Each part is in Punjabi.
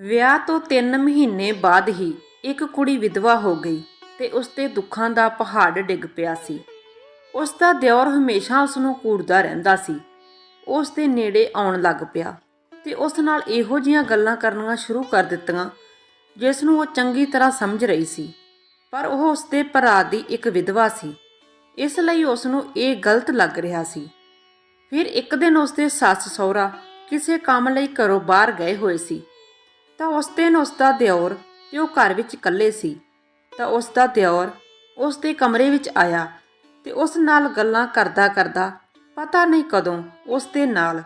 ਵਿਆਹ ਤੋਂ 3 ਮਹੀਨੇ ਬਾਅਦ ਹੀ ਇੱਕ ਕੁੜੀ ਵਿਧਵਾ ਹੋ ਗਈ ਤੇ ਉਸ ਤੇ ਦੁੱਖਾਂ ਦਾ ਪਹਾੜ ਡਿੱਗ ਪਿਆ ਸੀ। ਉਸ ਦਾ ਦਿਓਰ ਹਮੇਸ਼ਾ ਉਸ ਨੂੰ ਕੂੜਦਾ ਰਹਿੰਦਾ ਸੀ। ਉਸ ਦੇ ਨੇੜੇ ਆਉਣ ਲੱਗ ਪਿਆ ਤੇ ਉਸ ਨਾਲ ਇਹੋ ਜੀਆਂ ਗੱਲਾਂ ਕਰਨੀਆਂ ਸ਼ੁਰੂ ਕਰ ਦਿੱਤੀਆਂ, ਜਿਸ ਨੂੰ ਉਹ ਚੰਗੀ ਤਰ੍ਹਾਂ ਸਮਝ ਰਹੀ ਸੀ। ਪਰ ਉਹ ਉਸ ਦੇ ਭਰਾ ਦੀ ਇੱਕ ਵਿਧਵਾ ਸੀ। ਇਸ ਲਈ ਉਸ ਨੂੰ ਇਹ ਗਲਤ ਲੱਗ ਰਿਹਾ ਸੀ। ਫਿਰ ਇੱਕ ਦਿਨ ਉਸ ਦੇ ਸੱਸ ਸਹੁਰਾ ਕਿਸੇ ਕੰਮ ਲਈ ਘਰੋਂ ਬਾਹਰ ਗਏ ਹੋਏ ਸੀ। ਤਾਂ ਉਸ ਦਿਨ ਉਸ ਦਾ ਦਿਓਰ ਤੇ ਉਹ ਘਰ ਵਿੱਚ ਇਕੱਲੇ ਸੀ। ਤਾਂ ਉਸ ਦਾ ਦਿਓਰ ਉਸ ਦੇ ਕਮਰੇ ਵਿੱਚ ਆਇਆ ਤੇ ਉਸ ਨਾਲ ਗੱਲਾਂ ਕਰਦਾ ਕਰਦਾ ਪਤਾ ਨਹੀਂ ਕਦੋਂ ਉਸ ਦੇ ਨਾਲ।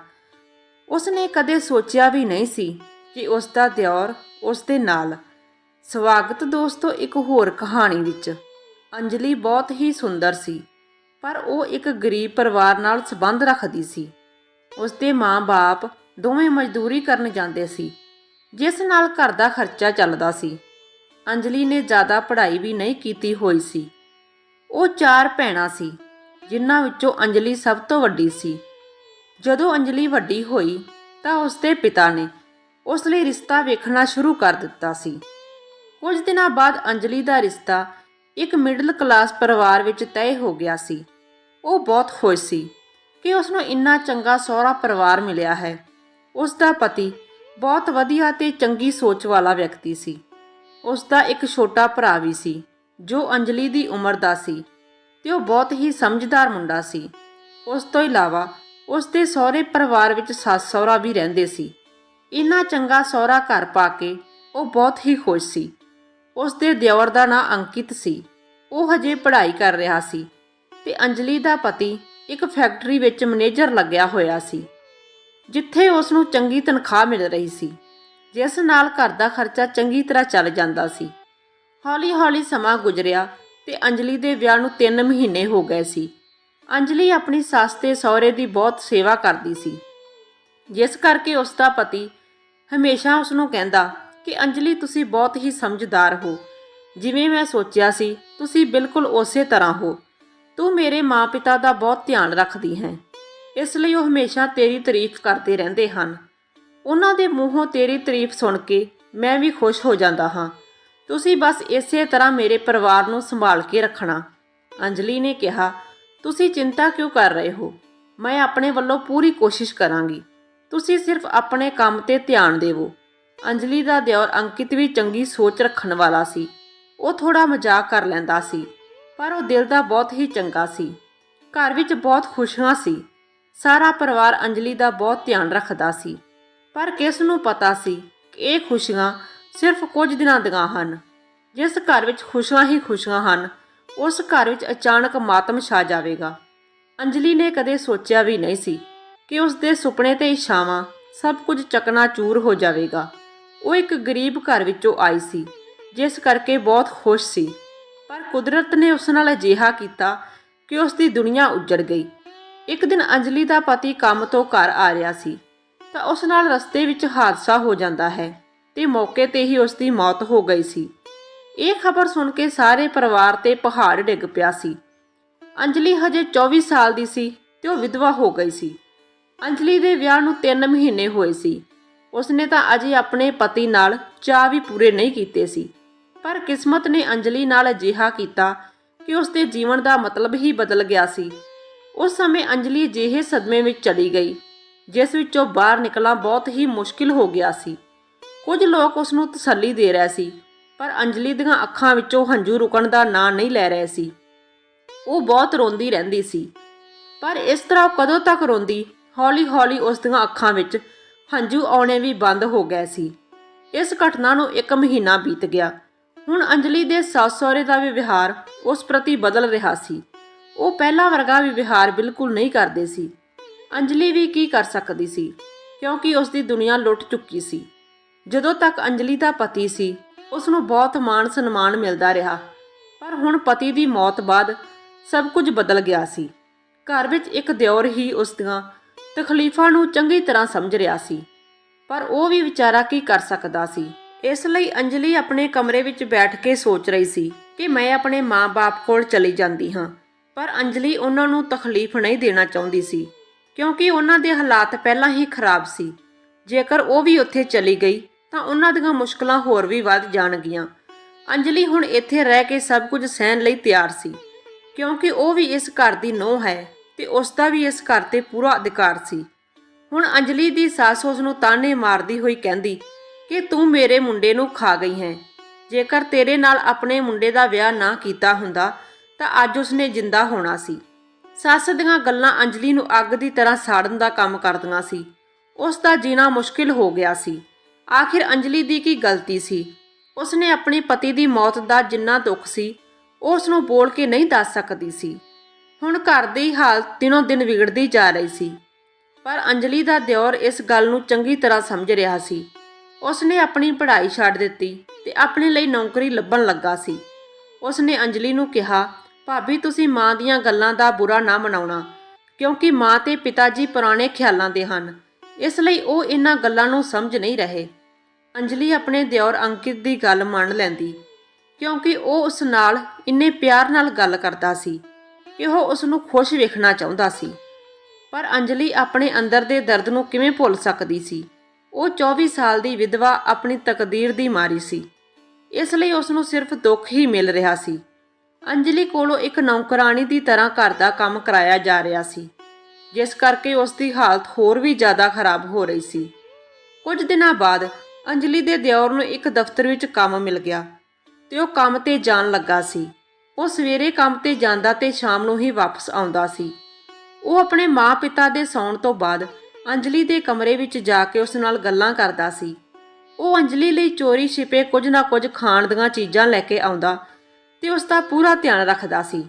ਉਸ ਨੇ ਕਦੇ ਸੋਚਿਆ ਵੀ ਨਹੀਂ ਸੀ ਕਿ ਉਸ ਦਾ ਦਿਓਰ ਉਸ ਦੇ ਨਾਲ। ਸਵਾਗਤ ਦੋਸਤੋ, ਇੱਕ ਹੋਰ ਕਹਾਣੀ ਵਿੱਚ। ਅੰਜਲੀ ਬਹੁਤ ਹੀ ਸੁੰਦਰ ਸੀ, ਪਰ ਉਹ ਇੱਕ ਗਰੀਬ ਪਰਿਵਾਰ ਨਾਲ ਸੰਬੰਧ ਰੱਖਦੀ ਸੀ। ਉਸ ਦੇ ਮਾਂ-ਬਾਪ ਦੋਵੇਂ ਮਜ਼ਦੂਰੀ ਕਰਨ ਜਾਂਦੇ ਸੀ। ਜਿਸ ਨਾਲ ਘਰ ਦਾ ਖਰਚਾ ਚੱਲਦਾ ਸੀ। ਅੰਜਲੀ ਨੇ ਜ਼ਿਆਦਾ ਪੜ੍ਹਾਈ ਵੀ ਨਹੀਂ ਕੀਤੀ ਹੋਈ ਸੀ। ਉਹ ਚਾਰ ਭੈਣਾਂ ਸੀ, ਜਿਨ੍ਹਾਂ ਵਿੱਚੋਂ ਅੰਜਲੀ ਸਭ ਤੋਂ ਵੱਡੀ ਸੀ। ਜਦੋਂ ਅੰਜਲੀ ਵੱਡੀ ਹੋਈ ਤਾਂ ਉਸਦੇ ਪਿਤਾ ਨੇ ਉਸ ਲਈ ਰਿਸ਼ਤਾ ਵੇਖਣਾ ਸ਼ੁਰੂ ਕਰ ਦਿੱਤਾ ਸੀ। ਕੁਝ ਦਿਨਾਂ ਬਾਅਦ ਅੰਜਲੀ ਦਾ ਰਿਸ਼ਤਾ ਇੱਕ ਮਿਡਲ ਕਲਾਸ ਪਰਿਵਾਰ ਵਿੱਚ ਤੈਅ ਹੋ ਗਿਆ ਸੀ। ਉਹ ਬਹੁਤ ਖੁਸ਼ ਸੀ ਕਿ ਉਸ ਨੂੰ ਇੰਨਾ ਚੰਗਾ ਸਹੁਰਾ ਪਰਿਵਾਰ ਮਿਲਿਆ ਹੈ। ਉਸ ਦਾ ਪਤੀ ਬਹੁਤ ਵਧੀਆ ਤੇ ਚੰਗੀ ਸੋਚ ਵਾਲਾ ਵਿਅਕਤੀ ਸੀ। ਉਸ ਦਾ ਇੱਕ ਛੋਟਾ ਭਰਾ ਵੀ ਸੀ, ਜੋ ਅੰਜਲੀ ਦੀ ਉਮਰ ਦਾ ਸੀ ਤੇ ਉਹ ਬਹੁਤ ਹੀ ਸਮਝਦਾਰ ਮੁੰਡਾ ਸੀ। ਉਸ ਤੋਂ ਇਲਾਵਾ ਉਸ ਦੇ ਸਹੁਰੇ ਪਰਿਵਾਰ ਵਿੱਚ ਸੱਸ ਸਹੁਰਾ ਵੀ ਰਹਿੰਦੇ ਸੀ। ਇੰਨਾ ਚੰਗਾ ਸਹੁਰਾ ਘਰ ਪਾ ਕੇ ਉਹ ਬਹੁਤ ਹੀ ਖੁਸ਼ ਸੀ। ਉਸ ਦੇ ਦਿਓਰ ਦਾ ਨਾਂ ਅੰਕਿਤ ਸੀ। ਉਹ ਹਜੇ ਪੜ੍ਹਾਈ ਕਰ ਰਿਹਾ ਸੀ ਤੇ ਅੰਜਲੀ ਦਾ ਪਤੀ ਇੱਕ ਫੈਕਟਰੀ ਵਿੱਚ ਮੈਨੇਜਰ ਲੱਗਿਆ ਹੋਇਆ ਸੀ। ਜਿੱਥੇ ਉਸ ਨੂੰ ਚੰਗੀ ਤਨਖਾਹ ਮਿਲ ਰਹੀ ਸੀ, ਜਿਸ ਨਾਲ ਘਰ ਦਾ ਖਰਚਾ ਚੰਗੀ ਤਰ੍ਹਾਂ ਚੱਲ ਜਾਂਦਾ ਸੀ। ਹੌਲੀ-ਹੌਲੀ ਸਮਾਂ ਗੁਜ਼ਰਿਆ ਤੇ ਅੰਜਲੀ ਦੇ ਵਿਆਹ ਨੂੰ 3 ਮਹੀਨੇ ਹੋ ਗਏ ਸੀ। ਅੰਜਲੀ ਆਪਣੀ ਸੱਸ ਤੇ ਸਹੁਰੇ ਦੀ ਬਹੁਤ ਸੇਵਾ ਕਰਦੀ ਸੀ। ਜਿਸ ਕਰਕੇ ਉਸ ਦਾ ਪਤੀ ਹਮੇਸ਼ਾ ਉਸ ਨੂੰ ਕਹਿੰਦਾ ਕਿ, ਅੰਜਲੀ, ਤੁਸੀਂ ਬਹੁਤ ਹੀ ਸਮਝਦਾਰ ਹੋ। ਜਿਵੇਂ ਮੈਂ ਸੋਚਿਆ ਸੀ, ਤੁਸੀਂ ਬਿਲਕੁਲ ਉਸੇ ਤਰ੍ਹਾਂ ਹੋ। ਤੂੰ ਮੇਰੇ ਮਾਪਿਤਾ ਦਾ ਬਹੁਤ ਧਿਆਨ ਰੱਖਦੀ ਹੈ। ਇਸ ਲਈ ਉਹ ਹਮੇਸ਼ਾ ਤੇਰੀ ਤਾਰੀਫ ਕਰਦੇ ਰਹਿੰਦੇ ਹਨ। ਉਹਨਾਂ ਦੇ ਮੂੰਹੋਂ ਤੇਰੀ ਤਾਰੀਫ ਸੁਣ ਕੇ ਮੈਂ ਵੀ ਖੁਸ਼ ਹੋ ਜਾਂਦਾ ਹਾਂ। ਤੁਸੀਂ ਬਸ ਇਸੇ ਤਰ੍ਹਾਂ ਮੇਰੇ ਪਰਿਵਾਰ ਨੂੰ ਸੰਭਾਲ ਕੇ ਰੱਖਣਾ। ਅੰਜਲੀ ਨੇ ਕਿਹਾ, ਤੁਸੀਂ ਚਿੰਤਾ ਕਿਉਂ ਕਰ ਰਹੇ ਹੋ? ਮੈਂ ਆਪਣੇ ਵੱਲੋਂ ਪੂਰੀ ਕੋਸ਼ਿਸ਼ ਕਰਾਂਗੀ। ਤੁਸੀਂ ਸਿਰਫ ਆਪਣੇ ਕੰਮ ਤੇ ਧਿਆਨ ਦੇਵੋ। ਅੰਜਲੀ ਦਾ ਦਿਓਰ ਅੰਕਿਤ ਵੀ ਚੰਗੀ ਸੋਚ ਰੱਖਣ ਵਾਲਾ ਸੀ। ਉਹ ਥੋੜਾ ਮਜ਼ਾਕ ਕਰ ਲੈਂਦਾ ਸੀ, ਪਰ ਉਹ ਦਿਲ ਦਾ ਬਹੁਤ ਹੀ ਚੰਗਾ ਸੀ। ਘਰ ਵਿੱਚ ਬਹੁਤ ਖੁਸ਼ੀਆਂ ਸੀ। ਸਾਰਾ ਪਰਿਵਾਰ ਅੰਜਲੀ ਦਾ ਬਹੁਤ ਧਿਆਨ ਰੱਖਦਾ ਸੀ। ਪਰ ਕਿਸ ਨੂੰ ਪਤਾ ਸੀ ਕਿ ਇਹ ਖੁਸ਼ੀਆਂ ਸਿਰਫ ਕੁਝ ਦਿਨਾਂ ਦੀਆਂ ਹਨ। ਜਿਸ ਘਰ ਵਿੱਚ ਖੁਸ਼ੀਆਂ ਹੀ ਖੁਸ਼ੀਆਂ ਹਨ, ਉਸ ਘਰ ਵਿੱਚ ਅਚਾਨਕ ਮਾਤਮ ਛਾ ਜਾਵੇਗਾ। ਅੰਜਲੀ ਨੇ ਕਦੇ ਸੋਚਿਆ ਵੀ ਨਹੀਂ ਸੀ ਕਿ ਉਸ ਦੇ ਸੁਪਨੇ ਤੇ ਇਸ਼ਾਵਾਂ ਸਭ ਕੁਝ ਚਕਨਾਚੂਰ ਹੋ ਜਾਵੇਗਾ। ਉਹ ਇੱਕ ਗਰੀਬ ਘਰ ਵਿੱਚੋਂ ਆਈ ਸੀ, ਜਿਸ ਕਰਕੇ ਬਹੁਤ ਖੁਸ਼ ਸੀ। ਪਰ ਕੁਦਰਤ ਨੇ ਉਸ ਨਾਲ ਅਜਿਹਾ ਕੀਤਾ ਕਿ ਉਸ ਦੀ ਦੁਨੀਆ ਉੱਜੜ ਗਈ। ਇੱਕ ਦਿਨ ਅੰਜਲੀ ਦਾ ਪਤੀ ਕੰਮ ਤੋਂ ਘਰ ਆ ਰਿਹਾ ਸੀ, ਤਾਂ ਉਸ ਨਾਲ ਰਸਤੇ ਵਿੱਚ ਹਾਦਸਾ ਹੋ ਜਾਂਦਾ ਹੈ ਤੇ ਮੌਕੇ ਤੇ ਹੀ ਉਸ ਦੀ ਮੌਤ ਹੋ ਗਈ ਸੀ। ਇਹ ਖਬਰ ਸੁਣ ਕੇ ਸਾਰੇ ਪਰਿਵਾਰ ਤੇ ਪਹਾੜ ਡਿੱਗ ਪਿਆ ਸੀ। ਅੰਜਲੀ ਹਜੇ 24 ਸਾਲ ਦੀ ਸੀ ਤੇ ਉਹ ਵਿਧਵਾ ਹੋ ਗਈ ਸੀ। ਅੰਜਲੀ ਦੇ ਵਿਆਹ ਨੂੰ 3 ਮਹੀਨੇ ਹੋਏ ਸੀ। ਉਸਨੇ ਤਾਂ ਅਜੇ ਆਪਣੇ ਪਤੀ ਨਾਲ ਚਾਹ ਵੀ ਪੂਰੇ ਨਹੀਂ ਕੀਤੇ ਸੀ। ਪਰ ਕਿਸਮਤ ਨੇ ਅੰਜਲੀ ਨਾਲ ਅਜਿਹਾ ਕੀਤਾ ਕਿ ਉਸਦੇ ਜੀਵਨ ਦਾ ਮਤਲਬ ਹੀ ਬਦਲ ਗਿਆ ਸੀ। ਉਸ ਸਮੇਂ ਅੰਜਲੀ ਜਿਹੇ ਸਦਮੇ ਵਿੱਚ ਚਲੀ ਗਈ, ਜਿਸ ਵਿੱਚੋਂ ਬਾਹਰ ਨਿਕਲਣਾ ਬਹੁਤ ਹੀ ਮੁਸ਼ਕਿਲ ਹੋ ਗਿਆ ਸੀ। ਕੁਝ ਲੋਕ ਉਸ ਨੂੰ ਤਸੱਲੀ ਦੇ ਰਹੇ ਸੀ, ਪਰ ਅੰਜਲੀ ਦੀਆਂ ਅੱਖਾਂ ਵਿੱਚੋਂ ਹੰਝੂ ਰੁਕਣ ਦਾ ਨਾਂ ਨਹੀਂ ਲੈ ਰਹੇ ਸੀ। ਉਹ ਬਹੁਤ ਰੋਂਦੀ ਰਹਿੰਦੀ ਸੀ, ਪਰ ਇਸ ਤਰ੍ਹਾਂ ਉਹ ਕਦੋਂ ਤੱਕ ਰੋਂਦੀ, ਹੌਲੀ-ਹੌਲੀ ਉਸ ਦੀਆਂ ਅੱਖਾਂ ਵਿੱਚ ਹੰਝੂ ਆਉਣੇ ਵੀ ਬੰਦ ਹੋ ਗਏ ਸੀ। ਇਸ ਘਟਨਾ ਨੂੰ ਇੱਕ ਮਹੀਨਾ ਬੀਤ ਗਿਆ। ਹੁਣ ਅੰਜਲੀ ਦੇ ਸੱਸ ਸਹੁਰੇ ਦਾ ਵੀ ਵਿਵਹਾਰ ਉਸ ਪ੍ਰਤੀ ਬਦਲ ਰਿਹਾ ਸੀ। ਉਹ ਪਹਿਲਾਂ ਵਰਗਾ ਵੀ ਵਿਹਾਰ ਬਿਲਕੁਲ ਨਹੀਂ ਕਰਦੇ ਸੀ। ਅੰਜਲੀ ਵੀ ਕੀ ਕਰ ਸਕਦੀ ਸੀ, ਕਿਉਂਕਿ ਉਸ ਦੀ ਦੁਨੀਆ ਲੁੱਟ ਚੁੱਕੀ ਸੀ। ਜਦੋਂ ਤੱਕ ਅੰਜਲੀ ਦਾ ਪਤੀ ਸੀ ਉਸ ਨੂੰ ਬਹੁਤ ਮਾਣ ਸਨਮਾਨ ਮਿਲਦਾ ਰਿਹਾ। ਪਰ ਹੁਣ ਪਤੀ ਦੀ ਮੌਤ ਬਾਅਦ ਸਭ ਕੁਝ ਬਦਲ ਗਿਆ ਸੀ। ਘਰ ਵਿੱਚ ਇੱਕ ਦਿਓਰ ਹੀ ਉਸ ਦੀਆਂ ਤਕਲੀਫਾਂ ਨੂੰ ਚੰਗੀ ਤਰ੍ਹਾਂ ਸਮਝ ਰਿਹਾ ਸੀ। ਪਰ ਉਹ ਵੀ ਵਿਚਾਰਾ ਕੀ ਕਰ ਸਕਦਾ ਸੀ? ਇਸ ਲਈ ਅੰਜਲੀ ਆਪਣੇ ਕਮਰੇ ਵਿੱਚ ਬੈਠ ਕੇ ਸੋਚ ਰਹੀ ਸੀ ਕਿ ਮੈਂ ਆਪਣੇ ਮਾਂ-ਬਾਪ ਕੋਲ ਚਲੀ ਜਾਂਦੀ ਹਾਂ। ਪਰ ਅੰਜਲੀ ਉਹਨਾਂ ਨੂੰ ਤਕਲੀਫ ਨਹੀਂ ਦੇਣਾ ਚਾਹੁੰਦੀ ਸੀ, ਕਿਉਂਕਿ ਉਹਨਾਂ ਦੇ ਹਾਲਾਤ ਪਹਿਲਾਂ ਹੀ ਖਰਾਬ ਸੀ। ਜੇਕਰ ਉਹ ਵੀ ਉੱਥੇ ਚਲੀ ਗਈ, ਤਾਂ ਉਹਨਾਂ ਦੀਆਂ ਮੁਸ਼ਕਲਾਂ ਹੋਰ ਵੀ ਵੱਧ ਜਾਣਗੀਆਂ। ਅੰਜਲੀ ਹੁਣ ਇੱਥੇ ਰਹਿ ਕੇ ਸਭ ਕੁਝ ਸਹਿਣ ਲਈ ਤਿਆਰ ਸੀ, ਕਿਉਂਕਿ ਉਹ ਵੀ ਇਸ ਘਰ ਦੀ ਨੂੰਹ ਹੈ ਤੇ ਉਸ ਦਾ ਵੀ ਇਸ ਘਰ ਤੇ ਪੂਰਾ ਅਧਿਕਾਰ ਸੀ। ਹੁਣ ਅੰਜਲੀ ਦੀ ਸੱਸ ਉਸ ਨੂੰ ਤਾਨੇ ਮਾਰਦੀ ਹੋਈ ਕਹਿੰਦੀ ਕਿ ਤੂੰ ਮੇਰੇ ਮੁੰਡੇ ਨੂੰ ਖਾ ਗਈ ਹੈ। ਜੇਕਰ ਤੇਰੇ ਨਾਲ ਆਪਣੇ ਮੁੰਡੇ ਦਾ ਵਿਆਹ ਨਾ ਕੀਤਾ ਹੁੰਦਾ ਤਾਂ ਅੱਜ ਉਸਨੇ ਜਿੰਦਾ ਹੋਣਾ ਸੀ। ਸੱਸ ਦੀਆਂ ਗੱਲਾਂ ਅੰਜਲੀ ਨੂੰ ਅੱਗ ਦੀ ਤਰ੍ਹਾਂ ਸਾੜਨ ਦਾ ਕੰਮ ਕਰਦੀਆਂ ਸੀ। ਉਸ ਦਾ ਜੀਣਾ ਮੁਸ਼ਕਿਲ ਹੋ ਗਿਆ ਸੀ। ਆਖਿਰ ਅੰਜਲੀ ਦੀ ਕੀ ਗਲਤੀ ਸੀ? ਉਸਨੇ ਆਪਣੇ ਪਤੀ ਦੀ ਮੌਤ ਦਾ ਜਿੰਨਾ ਦੁੱਖ ਸੀ, ਉਹ ਉਸ ਨੂੰ ਬੋਲ ਕੇ ਨਹੀਂ ਦੱਸ ਸਕਦੀ ਸੀ। ਹੁਣ ਘਰ ਦੀ ਹਾਲਤ ਦਿਨੋਂ ਦਿਨ ਵਿਗੜਦੀ ਜਾ ਰਹੀ ਸੀ। ਪਰ ਅੰਜਲੀ ਦਾ ਦਿਓਰ ਇਸ ਗੱਲ ਨੂੰ ਚੰਗੀ ਤਰ੍ਹਾਂ ਸਮਝ ਰਿਹਾ ਸੀ। ਉਸਨੇ ਆਪਣੀ ਪੜ੍ਹਾਈ ਛੱਡ ਦਿੱਤੀ ਤੇ ਆਪਣੇ ਲਈ ਨੌਕਰੀ ਲੱਭਣ ਲੱਗਾ ਸੀ। ਉਸਨੇ ਅੰਜਲੀ ਨੂੰ ਕਿਹਾ ਭਾਬੀ, ਤੁਸੀਂ ਮਾਂ ਦੀਆਂ ਗੱਲਾਂ ਦਾ ਬੁਰਾ ਨਾ ਮਨਾਉਣਾ, ਕਿਉਂਕਿ ਮਾਂ ਤੇ ਪਿਤਾ ਜੀ ਪੁਰਾਣੇ ਖਿਆਲਾਂ ਦੇ ਹਨ। ਇਸ ਲਈ ਉਹ ਇਹਨਾਂ ਗੱਲਾਂ ਨੂੰ ਸਮਝ ਨਹੀਂ ਰਹੇ। ਅੰਜਲੀ ਆਪਣੇ ਦਿਓਰ ਅੰਕਿਤ ਦੀ ਗੱਲ ਮੰਨ ਲੈਂਦੀ, ਕਿਉਂਕਿ ਉਹ ਉਸ ਨਾਲ ਇੰਨੇ ਪਿਆਰ ਨਾਲ ਗੱਲ ਕਰਦਾ ਸੀ ਕਿ ਉਹ ਉਸ ਨੂੰ ਖੁਸ਼ ਵੇਖਣਾ ਚਾਹੁੰਦਾ ਸੀ। ਪਰ ਅੰਜਲੀ ਆਪਣੇ ਅੰਦਰ ਦੇ ਦਰਦ ਨੂੰ ਕਿਵੇਂ ਭੁੱਲ ਸਕਦੀ ਸੀ? ਉਹ 24 ਸਾਲ ਦੀ ਵਿਧਵਾ ਆਪਣੀ ਤਕਦੀਰ ਦੀ ਮਾਰੀ ਸੀ। ਇਸ ਲਈ ਉਸ ਨੂੰ ਸਿਰਫ ਦੁੱਖ ਹੀ ਮਿਲ ਰਿਹਾ ਸੀ। ਅੰਜਲੀ ਕੋਲੋਂ ਇੱਕ ਨੌਕਰਾਨੀ ਦੀ ਤਰ੍ਹਾਂ ਘਰ ਦਾ ਕੰਮ ਕਰਾਇਆ ਜਾ ਰਿਹਾ ਸੀ, ਜਿਸ ਕਰਕੇ ਉਸ ਦੀ ਹਾਲਤ ਹੋਰ ਵੀ ਜ਼ਿਆਦਾ ਖਰਾਬ ਹੋ ਰਹੀ ਸੀ। ਕੁਝ ਦਿਨਾਂ ਬਾਅਦ ਅੰਜਲੀ ਦੇ ਦਿਓਰ ਨੂੰ ਇੱਕ ਦਫ਼ਤਰ ਵਿੱਚ ਕੰਮ ਮਿਲ ਗਿਆ ਤੇ ਉਹ ਕੰਮ ਤੇ ਜਾਣ ਲੱਗਾ ਸੀ। ਉਹ ਸਵੇਰੇ ਕੰਮ ਤੇ ਜਾਂਦਾ ਤੇ ਸ਼ਾਮ ਨੂੰ ਹੀ ਵਾਪਸ ਆਉਂਦਾ ਸੀ। ਉਹ ਆਪਣੇ ਮਾਂ-ਪਿਤਾ ਦੇ ਸੌਣ ਤੋਂ ਬਾਅਦ ਅੰਜਲੀ ਦੇ ਕਮਰੇ ਵਿੱਚ ਜਾ ਕੇ ਉਸ ਨਾਲ ਗੱਲਾਂ ਕਰਦਾ ਸੀ। ਉਹ ਅੰਜਲੀ ਲਈ ਚੋਰੀ ਛਿਪੇ ਕੁਝ ਨਾ ਕੁਝ ਖਾਣ ਦੀਆਂ ਚੀਜ਼ਾਂ ਲੈ ਕੇ ਆਉਂਦਾ ਤੇ ਉਸ ਦਾ ਪੂਰਾ ਧਿਆਨ ਰੱਖਦਾ ਸੀ।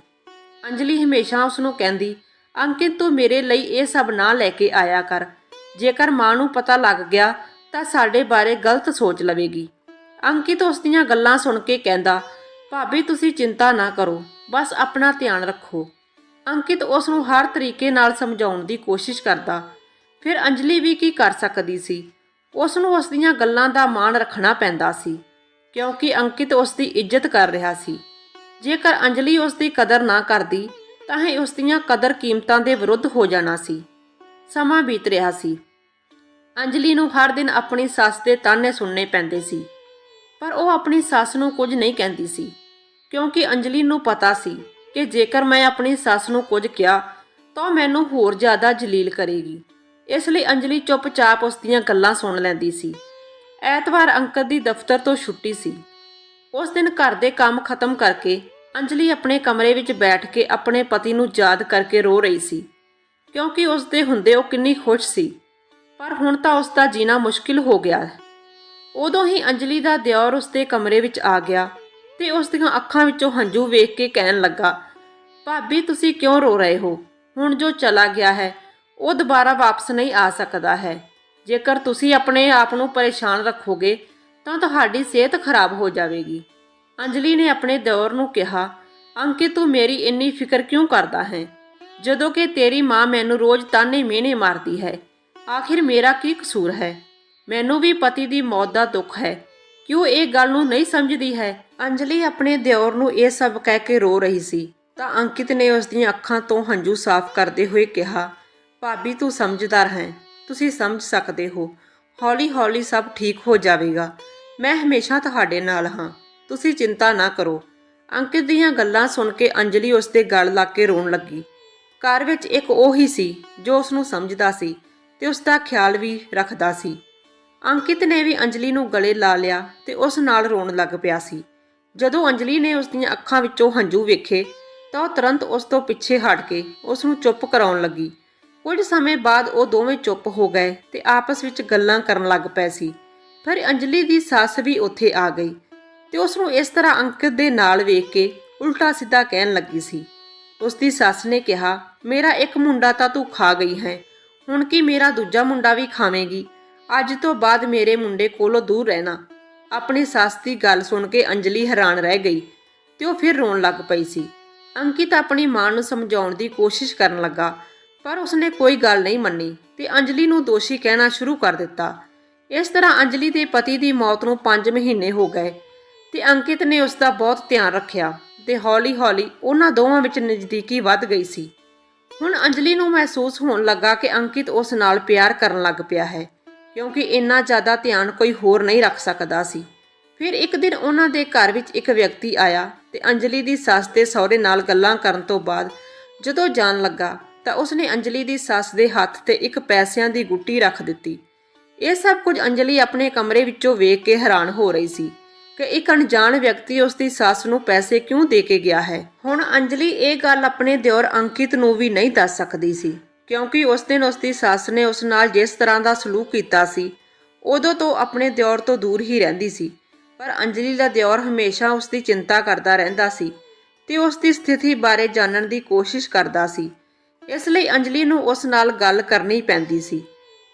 ਅੰਜਲੀ ਹਮੇਸ਼ਾ ਉਸ ਨੂੰ ਕਹਿੰਦੀ, ਅੰਕਿਤ ਤੂੰ ਮੇਰੇ ਲਈ ਇਹ ਸਭ ਨਾ ਲੈ ਕੇ ਆਇਆ ਕਰ। ਜੇਕਰ ਮਾਂ ਨੂੰ ਪਤਾ ਲੱਗ ਗਿਆ, ਤਾਂ ਸਾਡੇ ਬਾਰੇ ਗਲਤ ਸੋਚ ਲਵੇਗੀ। ਅੰਕਿਤ ਉਸ ਦੀਆਂ ਗੱਲਾਂ ਸੁਣ ਕੇ ਕਹਿੰਦਾ, ਭਾਬੀ, ਤੁਸੀਂ ਚਿੰਤਾ ਨਾ ਕਰੋ, ਬਸ ਆਪਣਾ ਧਿਆਨ ਰੱਖੋ। ਅੰਕਿਤ ਉਸ ਨੂੰ ਹਰ ਤਰੀਕੇ ਨਾਲ ਸਮਝਾਉਣ ਦੀ ਕੋਸ਼ਿਸ਼ ਕਰਦਾ। ਫਿਰ ਅੰਜਲੀ ਵੀ ਕੀ ਕਰ ਸਕਦੀ ਸੀ? ਉਸ ਨੂੰ ਉਸ ਦੀਆਂ ਗੱਲਾਂ ਦਾ ਮਾਣ ਰੱਖਣਾ ਪੈਂਦਾ ਸੀ, ਕਿਉਂਕਿ ਅੰਕਿਤ ਉਸ ਦੀ ਇੱਜ਼ਤ ਕਰ ਰਿਹਾ ਸੀ। ਜੇਕਰ ਅੰਜਲੀ ਉਸ ਦੀ ਕਦਰ ਨਾ ਕਰਦੀ, ਤਾਂ ਇਹ ਉਸ ਦੀਆਂ ਕਦਰ ਕੀਮਤਾਂ ਦੇ ਵਿਰੁੱਧ ਹੋ ਜਾਣਾ ਸੀ। ਸਮਾਂ ਬੀਤ ਰਿਹਾ ਸੀ। ਅੰਜਲੀ ਨੂੰ ਹਰ ਦਿਨ ਆਪਣੀ ਸੱਸ ਦੇ ਤਾਨੇ ਸੁਣਨੇ ਪੈਂਦੇ ਸੀ। ਪਰ ਉਹ ਆਪਣੀ ਸੱਸ ਨੂੰ ਕੁਝ ਨਹੀਂ ਕਹਿੰਦੀ ਸੀ, ਕਿਉਂਕਿ ਅੰਜਲੀ ਨੂੰ ਪਤਾ ਸੀ ਕਿ ਜੇਕਰ ਮੈਂ ਆਪਣੀ ਸੱਸ ਨੂੰ ਕੁਝ ਕਿਹਾ, ਤਾਂ ਉਹ ਮੈਨੂੰ ਹੋਰ ਜ਼ਿਆਦਾ ਜਲੀਲ ਕਰੇਗੀ। ਇਸ ਲਈ ਅੰਜਲੀ ਚੁੱਪਚਾਪ ਉਸ ਦੀਆਂ ਗੱਲਾਂ ਸੁਣ ਲੈਂਦੀ ਸੀ। ਐਤਵਾਰ ਅੰਕਲ ਦੀ ਦਫ਼ਤਰ ਤੋਂ ਛੁੱਟੀ ਸੀ। ਉਸ ਦਿਨ ਘਰ ਦੇ ਕੰਮ ਖਤਮ ਕਰਕੇ ਅੰਜਲੀ ਆਪਣੇ ਕਮਰੇ ਵਿੱਚ ਬੈਠ ਕੇ ਆਪਣੇ ਪਤੀ ਨੂੰ ਯਾਦ ਕਰਕੇ ਰੋ ਰਹੀ ਸੀ, ਕਿਉਂਕਿ ਉਸ ਦੇ ਹੁੰਦੇ ਉਹ ਕਿੰਨੀ ਖੁਸ਼ ਸੀ, ਪਰ ਹੁਣ ਤਾਂ ਉਸ ਦਾ ਜੀਣਾ ਮੁਸ਼ਕਿਲ ਹੋ ਗਿਆ। ਉਦੋਂ ਹੀ ਅੰਜਲੀ ਦਾ ਦਿਓਰ ਉਸ ਦੇ ਕਮਰੇ ਵਿੱਚ ਆ ਗਿਆ ਤੇ ਉਸ ਦੀਆਂ ਅੱਖਾਂ ਵਿੱਚੋਂ ਹੰਝੂ ਵੇਖ ਕੇ ਕਹਿਣ ਲੱਗਾ, ਭਾਬੀ, ਤੁਸੀਂ ਕਿਉਂ ਰੋ ਰਹੇ ਹੋ? ਹੁਣ ਜੋ ਚਲਾ ਗਿਆ ਹੈ, ਉਹ ਦੁਬਾਰਾ ਵਾਪਸ ਨਹੀਂ ਆ ਸਕਦਾ ਹੈ। ਜੇਕਰ ਤੁਸੀਂ ਆਪਣੇ ਆਪ ਨੂੰ ਪਰੇਸ਼ਾਨ ਰੱਖੋਗੇ, ਤਾਂ ਤੁਹਾਡੀ ਸਿਹਤ ਖਰਾਬ ਹੋ ਜਾਵੇਗੀ। ਅੰਜਲੀ ਨੇ ਆਪਣੇ ਦਿਓਰ ਨੂੰ ਕਿਹਾ, ਅੰਕਿਤ, ਤੂੰ ਮੇਰੀ ਇੰਨੀ ਫਿਕਰ ਕਿਉਂ ਕਰਦਾ ਹੈ? ਜਦੋਂ ਕਿ ਤੇਰੀ ਮਾਂ ਮੈਨੂੰ ਰੋਜ਼ ਤਾਨੇ ਮਿਹਣੇ ਮਾਰਦੀ ਹੈ। ਆਖਿਰ ਮੇਰਾ ਕੀ ਕਸੂਰ ਹੈ? ਮੈਨੂੰ ਵੀ ਪਤੀ ਦੀ ਮੌਤ ਦਾ ਦੁੱਖ ਹੈ। ਕਿਉਂ ਇਹ ਗੱਲ ਨੂੰ ਨਹੀਂ ਸਮਝਦੀ ਹੈ? ਅੰਜਲੀ ਆਪਣੇ ਦਿਓਰ ਨੂੰ ਇਹ ਸਭ ਕਹਿ ਕੇ ਰੋ ਰਹੀ ਸੀ। ਤਾਂ ਅੰਕਿਤ ਨੇ ਉਸ ਦੀਆਂ ਅੱਖਾਂ ਤੋਂ ਹੰਝੂ ਸਾਫ਼ ਕਰਦੇ ਹੋਏ ਕਿਹਾ, ਭਾਬੀ, ਤੂੰ ਸਮਝਦਾਰ ਹੈ। ਤੁਸੀਂ ਸਮਝ ਸਕਦੇ ਹੋ। ਹੌਲੀ-ਹੌਲੀ ਸਭ ਠੀਕ ਹੋ ਜਾਵੇਗਾ। ਮੈਂ ਹਮੇਸ਼ਾ ਤੁਹਾਡੇ ਨਾਲ ਹਾਂ। ਤੁਸੀਂ ਚਿੰਤਾ ਨਾ ਕਰੋ। ਅੰਕਿਤ ਦੀਆਂ ਗੱਲਾਂ ਸੁਣ ਕੇ ਅੰਜਲੀ ਉਸ ਦੇ ਗਲ ਲੱਗ ਕੇ ਰੋਣ ਲੱਗੀ। ਘਰ ਵਿੱਚ ਇੱਕ ਉਹ ਹੀ ਸੀ ਜੋ ਉਸ ਨੂੰ ਸਮਝਦਾ ਸੀ ਤੇ ਉਸ ਦਾ ਖਿਆਲ ਵੀ ਰੱਖਦਾ ਸੀ। ਅੰਕਿਤ ਨੇ ਵੀ ਅੰਜਲੀ ਨੂੰ ਗਲੇ ਲਾ ਲਿਆ ਤੇ ਉਸ ਨਾਲ ਰੋਣ ਲੱਗ ਪਿਆ ਸੀ। ਜਦੋਂ ਅੰਜਲੀ ਨੇ ਉਸ ਦੀਆਂ ਅੱਖਾਂ ਵਿੱਚੋਂ ਹੰਝੂ ਵੇਖੇ, ਤਾਂ ਉਹ ਤੁਰੰਤ ਉਸ ਤੋਂ ਪਿੱਛੇ ਹਟ ਕੇ ਉਸ ਨੂੰ ਚੁੱਪ ਕਰਾਉਣ ਲੱਗੀ। ਕੁਝ ਸਮੇਂ ਬਾਅਦ ਉਹ ਦੋਵੇਂ ਚੁੱਪ ਹੋ ਗਏ ਤੇ ਆਪਸ ਵਿੱਚ ਗੱਲਾਂ ਕਰਨ ਲੱਗ ਪਏ ਸੀ। ਫਿਰ ਅੰਜਲੀ ਦੀ ਸੱਸ ਵੀ ਉੱਥੇ ਆ ਗਈ। ਤੇ ਉਸ ਨੂੰ ਇਸ ਤਰ੍ਹਾਂ ਅੰਕਿਤ ਦੇ ਨਾਲ ਵੇਖ ਕੇ ਉਲਟਾ ਸਿੱਧਾ ਕਹਿਣ ਲੱਗੀ ਸੀ। ਉਸ ਦੀ ਸੱਸ ਨੇ ਕਿਹਾ, ਮੇਰਾ ਇੱਕ ਮੁੰਡਾ ਤਾਂ ਤੂੰ ਖਾ ਗਈ ਹੈ। ਹੁਣ ਕੀ ਮੇਰਾ ਦੂਜਾ ਮੁੰਡਾ ਵੀ ਖਾਵੇਂਗੀ? ਅੱਜ ਤੋਂ ਬਾਅਦ ਮੇਰੇ ਮੁੰਡੇ ਕੋਲੋਂ ਦੂਰ ਰਹਿਣਾ। ਆਪਣੀ ਸੱਸ ਦੀ ਗੱਲ ਸੁਣ ਕੇ ਅੰਜਲੀ ਹੈਰਾਨ ਰਹਿ ਗਈ ਤੇ ਉਹ ਫਿਰ ਰੋਣ ਲੱਗ ਪਈ ਸੀ। ਅੰਕਿਤ ਆਪਣੀ ਮਾਂ ਨੂੰ ਸਮਝਾਉਣ ਦੀ ਕੋਸ਼ਿਸ਼ ਕਰਨ ਲੱਗਾ, ਪਰ ਉਸਨੇ ਕੋਈ ਗੱਲ ਨਹੀਂ ਮੰਨੀ ਤੇ ਅੰਜਲੀ ਨੂੰ ਦੋਸ਼ੀ ਕਹਿਣਾ ਸ਼ੁਰੂ ਕਰ ਦਿੱਤਾ। ਇਸ ਤਰ੍ਹਾਂ ਅੰਜਲੀ ਦੇ ਪਤੀ ਦੀ ਮੌਤ ਨੂੰ 5 ਮਹੀਨੇ ਹੋ ਗਏ ਤੇ ਅੰਕਿਤ ਨੇ ਉਸ ਦਾ ਬਹੁਤ ਧਿਆਨ ਰੱਖਿਆ ਤੇ ਹੌਲੀ-ਹੌਲੀ ਉਹਨਾਂ ਦੋਵਾਂ ਵਿੱਚ ਨਜ਼ਦੀਕੀ ਵੱਧ ਗਈ ਸੀ। ਹੁਣ ਅੰਜਲੀ ਨੂੰ ਮਹਿਸੂਸ ਹੋਣ ਲੱਗਾ ਕਿ ਅੰਕਿਤ ਉਸ ਨਾਲ ਪਿਆਰ ਕਰਨ ਲੱਗ ਪਿਆ ਹੈ, ਕਿਉਂਕਿ ਇੰਨਾ ਜ਼ਿਆਦਾ ਧਿਆਨ ਕੋਈ ਹੋਰ ਨਹੀਂ ਰੱਖ ਸਕਦਾ ਸੀ। ਫਿਰ ਇੱਕ ਦਿਨ ਉਹਨਾਂ ਦੇ ਘਰ ਵਿੱਚ ਇੱਕ ਵਿਅਕਤੀ ਆਇਆ ਤੇ ਅੰਜਲੀ ਦੀ ਸੱਸ ਤੇ ਸਹੁਰੇ ਨਾਲ ਗੱਲਾਂ ਕਰਨ ਤੋਂ ਬਾਅਦ ਜਦੋਂ ਜਾਣ ਲੱਗਾ ਤਾਂ ਉਸਨੇ ਅੰਜਲੀ ਦੀ ਸੱਸ ਦੇ ਹੱਥ ਤੇ ਇੱਕ ਪੈਸਿਆਂ ਦੀ ਗੁੱਟੀ ਰੱਖ ਦਿੱਤੀ। ਇਹ ਸਭ ਕੁਝ ਅੰਜਲੀ ਆਪਣੇ ਕਮਰੇ ਵਿੱਚੋਂ ਵੇਖ ਕੇ ਹੈਰਾਨ ਹੋ ਰਹੀ ਸੀ। ਕਿ ਇੱਕ ਅਣਜਾਣ ਵਿਅਕਤੀ ਉਸ ਦੀ ਸੱਸ ਨੂੰ ਪੈਸੇ ਕਿਉਂ ਦੇ ਕੇ ਗਿਆ ਹੈ? ਹੁਣ ਅੰਜਲੀ ਇਹ ਗੱਲ ਆਪਣੇ ਦਿਓਰ ਅੰਕਿਤ ਨੂੰ ਵੀ ਨਹੀਂ ਦੱਸ ਸਕਦੀ ਸੀ, ਕਿਉਂਕਿ ਉਸ ਦਿਨ ਉਸ ਦੀ ਸੱਸ ਨੇ ਉਸ ਨਾਲ ਜਿਸ ਤਰ੍ਹਾਂ ਦਾ ਸਲੂਕ ਕੀਤਾ ਸੀ, ਉਦੋਂ ਤੋਂ ਆਪਣੇ ਦਿਓਰ ਤੋਂ ਦੂਰ ਹੀ ਰਹਿੰਦੀ ਸੀ। ਪਰ ਅੰਜਲੀ ਦਾ ਦਿਓਰ ਹਮੇਸ਼ਾ ਉਸ ਦੀ ਚਿੰਤਾ ਕਰਦਾ ਰਹਿੰਦਾ ਸੀ ਤੇ ਉਸ ਦੀ ਸਥਿਤੀ ਬਾਰੇ ਜਾਣਨ ਦੀ ਕੋਸ਼ਿਸ਼ ਕਰਦਾ ਸੀ। ਇਸ ਲਈ ਅੰਜਲੀ ਨੂੰ ਉਸ ਨਾਲ ਗੱਲ ਕਰਨੀ ਪੈਂਦੀ ਸੀ।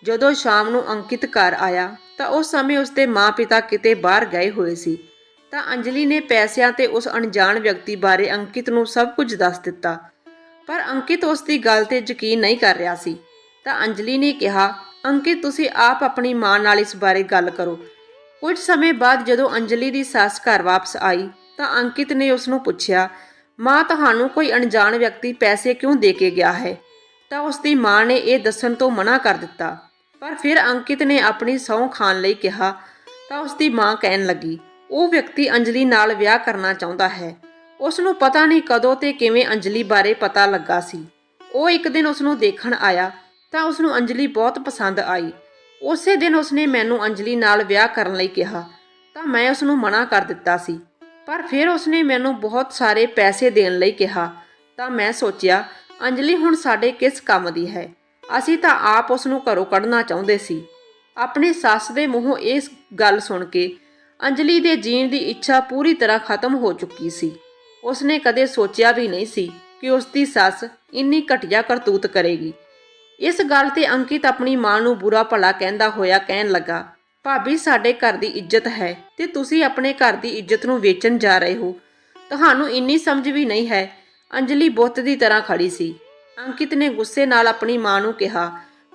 ਜਦੋਂ ਸ਼ਾਮ ਨੂੰ ਅੰਕਿਤ ਘਰ ਆਇਆ ਤਾਂ ਉਸ ਸਮੇਂ ਉਸਦੇ ਦੇ ਮਾਪਿਤਾ ਕਿਤੇ ਬਾਹਰ ਗਏ ਹੋਏ ਸੀ। ਤਾਂ ਅੰਜਲੀ ਨੇ ਪੈਸਿਆਂ ਤੇ ਉਸ ਅਣਜਾਣ ਵਿਅਕਤੀ ਬਾਰੇ ਅੰਕਿਤ ਨੂੰ ਸਭ ਕੁਝ ਦੱਸ ਦਿੱਤਾ। ਪਰ ਅੰਕਿਤ ਉਸ ਦੀ ਗੱਲ ਤੇ ਯਕੀਨ ਨਹੀਂ ਕਰ ਰਿਹਾ ਸੀ। ਤਾਂ ਅੰਜਲੀ ਨੇ ਕਿਹਾ, ਅੰਕਿਤ, ਤੁਸੀਂ ਆਪ ਆਪਣੀ ਮਾਂ ਨਾਲ ਇਸ ਬਾਰੇ ਗੱਲ ਕਰੋ। ਕੁਝ ਸਮੇਂ ਬਾਅਦ ਜਦੋਂ ਅੰਜਲੀ ਦੀ ਸੱਸ ਘਰ ਵਾਪਸ ਆਈ, ਤਾਂ ਅੰਕਿਤ ਨੇ ਉਸ ਨੂੰ ਪੁੱਛਿਆ, ਮਾਂ, ਤੁਹਾਨੂੰ ਕੋਈ ਅਣਜਾਣ ਵਿਅਕਤੀ ਪੈਸੇ ਕਿਉਂ ਦੇ ਕੇ ਗਿਆ ਹੈ? ਤਾਂ ਉਸ ਦੀ ਮਾਂ ਨੇ ਇਹ ਦੱਸਣ ਤੋਂ ਮਨਾ ਕਰ ਦਿੱਤਾ। ਪਰ ਫਿਰ ਅੰਕਿਤ ਨੇ ਆਪਣੀ ਸਹੁੰ ਖਾਣ ਲਈ ਕਿਹਾ, ਤਾਂ ਉਸ ਦੀ ਮਾਂ ਕਹਿਣ ਲੱਗੀ, ਉਹ ਵਿਅਕਤੀ ਅੰਜਲੀ ਨਾਲ ਵਿਆਹ ਕਰਨਾ ਚਾਹੁੰਦਾ ਹੈ। ਉਸ ਨੂੰ ਪਤਾ ਨਹੀਂ ਕਦੋਂ ਤੇ ਕਿਵੇਂ ਅੰਜਲੀ ਬਾਰੇ ਪਤਾ ਲੱਗਾ ਸੀ। ਉਹ ਇੱਕ ਦਿਨ ਉਸ ਨੂੰ ਦੇਖਣ ਆਇਆ, ਤਾਂ ਉਸ ਨੂੰ ਅੰਜਲੀ ਬਹੁਤ ਪਸੰਦ ਆਈ। ਉਸੇ ਦਿਨ ਉਸਨੇ ਮੈਨੂੰ ਅੰਜਲੀ ਨਾਲ ਵਿਆਹ ਕਰਨ ਲਈ ਕਿਹਾ, ਤਾਂ ਮੈਂ ਉਸ ਨੂੰ ਮਨਾ ਕਰ ਦਿੱਤਾ ਸੀ। ਪਰ ਫਿਰ ਉਸਨੇ ਮੈਨੂੰ ਬਹੁਤ ਸਾਰੇ ਪੈਸੇ ਦੇਣ ਲਈ ਕਿਹਾ, ਤਾਂ ਮੈਂ ਸੋਚਿਆ, ਅੰਜਲੀ ਹੁਣ ਸਾਡੇ ਕਿਸ ਕੰਮ ਦੀ ਹੈ? ਅਸੀਂ ਤਾਂ ਆਪ ਉਸ ਨੂੰ ਘਰੋਂ ਕੱਢਣਾ ਚਾਹੁੰਦੇ ਸੀ। ਆਪਣੀ ਸੱਸ ਦੇ ਮੂੰਹੋਂ ਇਸ ਗੱਲ ਸੁਣ ਕੇ ਅੰਜਲੀ ਦੇ ਜੀਣ ਦੀ ਇੱਛਾ ਪੂਰੀ ਤਰ੍ਹਾਂ ਖਤਮ ਹੋ ਚੁੱਕੀ ਸੀ। ਉਸਨੇ ਕਦੇ ਸੋਚਿਆ ਵੀ ਨਹੀਂ ਸੀ ਕਿ ਉਸ ਦੀ ਸੱਸ ਇੰਨੀ ਘਟੀਆ ਕਰਤੂਤ ਕਰੇਗੀ। ਇਸ ਗੱਲ ਤੇ ਅੰਕਿਤ ਆਪਣੀ ਮਾਂ ਨੂੰ ਬੁਰਾ ਭਲਾ ਕਹਿੰਦਾ ਹੋਇਆ ਕਹਿਣ ਲੱਗਾ, ਭਾਬੀ, ਸਾਡੇ ਘਰ ਦੀ ਇੱਜ਼ਤ ਹੈ ਤੇ ਤੁਸੀਂ ਆਪਣੇ ਘਰ ਦੀ ਇੱਜ਼ਤ ਨੂੰ ਵੇਚਣ ਜਾ ਰਹੇ ਹੋ। ਤੁਹਾਨੂੰ ਇੰਨੀ ਸਮਝ ਵੀ ਨਹੀਂ ਹੈ ਅੰਜਲੀ ਬੁੱਤ ਦੀ ਤਰ੍ਹਾਂ ਖੜੀ ਸੀ। ਅੰਕਿਤ ਨੇ ਗੁੱਸੇ ਨਾਲ ਆਪਣੀ ਮਾਂ ਨੂੰ ਕਿਹਾ,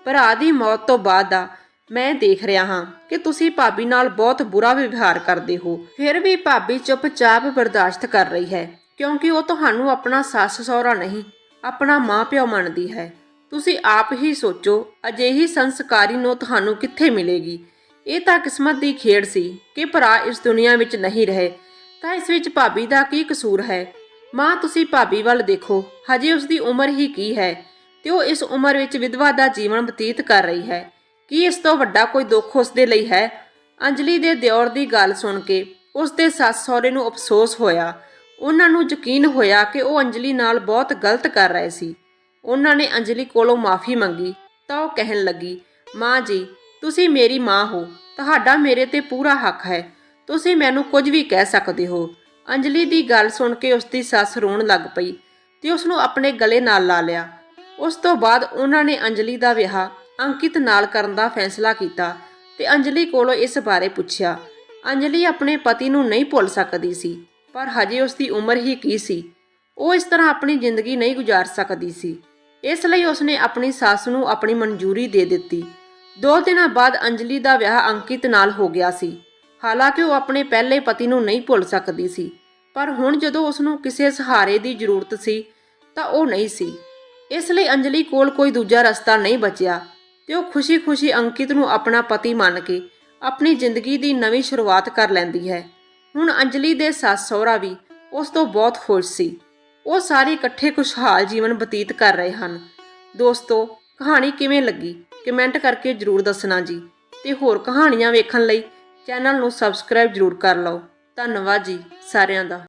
ਭਰਾ ਦੀ ਮੌਤ ਤੋਂ ਬਾਅਦ ਦਾ ਮੈਂ ਦੇਖ ਰਿਹਾ ਹਾਂ ਕਿ ਤੁਸੀਂ ਭਾਬੀ ਨਾਲ ਬਹੁਤ ਬੁਰਾ ਵਿਵਹਾਰ ਕਰਦੇ ਹੋ। ਫਿਰ ਵੀ ਭਾਬੀ ਚੁੱਪਚਾਪ ਬਰਦਾਸ਼ਤ ਕਰ ਰਹੀ ਹੈ, ਕਿਉਂਕਿ ਉਹ ਤੁਹਾਨੂੰ ਆਪਣਾ ਸੱਸ ਸਹੁਰਾ ਨਹੀਂ, ਆਪਣਾ ਮਾਂ-ਪਿਓ ਮੰਨਦੀ ਹੈ। ਤੁਸੀਂ ਆਪ ਹੀ ਸੋਚੋ, ਅਜਿਹੀ ਸੰਸਕਾਰੀ ਨੂੰ ਤੁਹਾਨੂੰ ਕਿੱਥੇ ਮਿਲੇਗੀ? ਇਹ ਤਾਂ ਕਿਸਮਤ ਦੀ ਖੇਡ ਸੀ ਕਿ ਭਰਾ ਇਸ ਦੁਨੀਆ ਵਿੱਚ ਨਹੀਂ ਰਹੇ। ਤਾਂ ਇਸ ਵਿੱਚ ਭਾਬੀ ਦਾ ਕੀ ਕਸੂਰ ਹੈ? ਮਾਂ, ਤੁਸੀਂ ਭਾਬੀ ਵੱਲ ਦੇਖੋ। ਹਜੇ ਉਸ ਦੀ ਉਮਰ ਹੀ ਕੀ ਹੈ? ਤੇ ਉਹ ਇਸ ਉਮਰ ਵਿੱਚ ਵਿਧਵਾ ਦਾ ਜੀਵਨ ਬਤੀਤ ਕਰ ਰਹੀ ਹੈ। ਕੀ ਇਸ ਤੋਂ ਵੱਡਾ ਕੋਈ ਦੁੱਖ ਉਸ ਦੇ ਲਈ ਹੈ? ਅੰਜਲੀ ਦੇ ਦਿਓਰ ਦੀ ਗੱਲ ਸੁਣ ਕੇ ਉਸ ਦੇ ਸੱਸ ਸਹੁਰੇ ਨੂੰ ਅਫਸੋਸ ਹੋਇਆ। ਉਹਨਾਂ ਨੂੰ ਯਕੀਨ ਹੋਇਆ ਕਿ ਉਹ ਅੰਜਲੀ ਨਾਲ ਬਹੁਤ ਗਲਤ ਕਰ ਰਹੇ ਸੀ। ਉਹਨਾਂ ਨੇ ਅੰਜਲੀ ਕੋਲੋਂ ਮਾਫੀ ਮੰਗੀ, ਤਾਂ ਉਹ ਕਹਿਣ ਲੱਗੀ, ਮਾਂ ਜੀ, ਤੁਸੀਂ ਮੇਰੀ ਮਾਂ ਹੋ। ਤੁਹਾਡਾ ਮੇਰੇ ਤੇ ਪੂਰਾ ਹੱਕ ਹੈ। ਤੁਸੀਂ ਮੈਨੂੰ ਕੁਝ ਵੀ ਕਹਿ ਸਕਦੇ ਹੋ। ਅੰਜਲੀ ਦੀ ਗੱਲ ਸੁਣ ਕੇ ਉਸ ਦੀ ਸੱਸ ਰੋਣ ਲੱਗ ਪਈ ਤੇ ਉਸ ਨੂੰ ਆਪਣੇ ਗਲੇ ਨਾਲ ਲਾ ਲਿਆ। ਉਸ ਤੋਂ ਬਾਅਦ ਉਹਨਾਂ ਨੇ ਅੰਜਲੀ ਦਾ ਵਿਆਹ ਅੰਕਿਤ ਨਾਲ ਕਰਨ ਦਾ ਫੈਸਲਾ ਕੀਤਾ ਤੇ ਅੰਜਲੀ ਕੋਲੋਂ ਇਸ ਬਾਰੇ ਪੁੱਛਿਆ। ਅੰਜਲੀ ਆਪਣੇ ਪਤੀ ਨੂੰ ਨਹੀਂ ਭੁੱਲ ਸਕਦੀ ਸੀ, ਪਰ ਹਜੇ ਉਸ ਦੀ ਉਮਰ ਹੀ ਕੀ ਸੀ? ਉਹ ਇਸ ਤਰ੍ਹਾਂ ਆਪਣੀ ਜ਼ਿੰਦਗੀ ਨਹੀਂ ਗੁਜ਼ਾਰ ਸਕਦੀ ਸੀ। ਇਸ ਲਈ ਉਸਨੇ ਆਪਣੀ ਸੱਸ ਨੂੰ ਆਪਣੀ ਮਨਜ਼ੂਰੀ ਦੇ ਦਿੱਤੀ। ਦੋ ਦਿਨਾਂ ਬਾਅਦ ਅੰਜਲੀ ਦਾ ਵਿਆਹ ਅੰਕਿਤ ਨਾਲ ਹੋ ਗਿਆ ਸੀ। ਹਾਲਾਂਕਿ ਉਹ ਆਪਣੇ ਪਹਿਲੇ ਪਤੀ ਨੂੰ ਨਹੀਂ ਭੁੱਲ ਸਕਦੀ ਸੀ, ਪਰ ਹੁਣ ਜਦੋਂ ਉਸ ਨੂੰ ਕਿਸੇ ਸਹਾਰੇ ਦੀ ਜ਼ਰੂਰਤ ਸੀ, ਤਾਂ ਉਹ ਨਹੀਂ ਸੀ। ਇਸ ਲਈ ਅੰਜਲੀ ਕੋਲ ਕੋਈ ਦੂਜਾ ਰਸਤਾ ਨਹੀਂ ਬਚਿਆ ਤੇ ਉਹ ਖੁਸ਼ੀ-ਖੁਸ਼ੀ ਅੰਕਿਤ ਨੂੰ ਆਪਣਾ ਪਤੀ ਮੰਨ ਕੇ ਆਪਣੀ ਜ਼ਿੰਦਗੀ ਦੀ ਨਵੀਂ ਸ਼ੁਰੂਆਤ ਕਰ ਲੈਂਦੀ ਹੈ। ਹੁਣ ਅੰਜਲੀ ਦੇ ਸੱਸ ਸਹੁਰਾ ਵੀ ਉਸ ਤੋਂ ਬਹੁਤ ਖੁਸ਼ ਸੀ। ਉਹ ਸਾਰੇ ਇਕੱਠੇ ਖੁਸ਼ਹਾਲ ਜੀਵਨ ਬਤੀਤ ਕਰ ਰਹੇ ਹਨ। ਦੋਸਤੋ, ਕਹਾਣੀ ਕਿਵੇਂ ਲੱਗੀ? ਕਮੈਂਟ ਕਰਕੇ ਜਰੂਰ ਦੱਸਣਾ ਜੀ। ਤੇ ਹੋਰ ਕਹਾਣੀਆਂ ਵੇਖਣ ਲਈ ਚੈਨਲ ਨੂੰ ਸਬਸਕ੍ਰਾਈਬ ਜਰੂਰ ਕਰ ਲਓ। ਧੰਨਵਾਦ ਜੀ ਸਾਰਿਆਂ ਦਾ।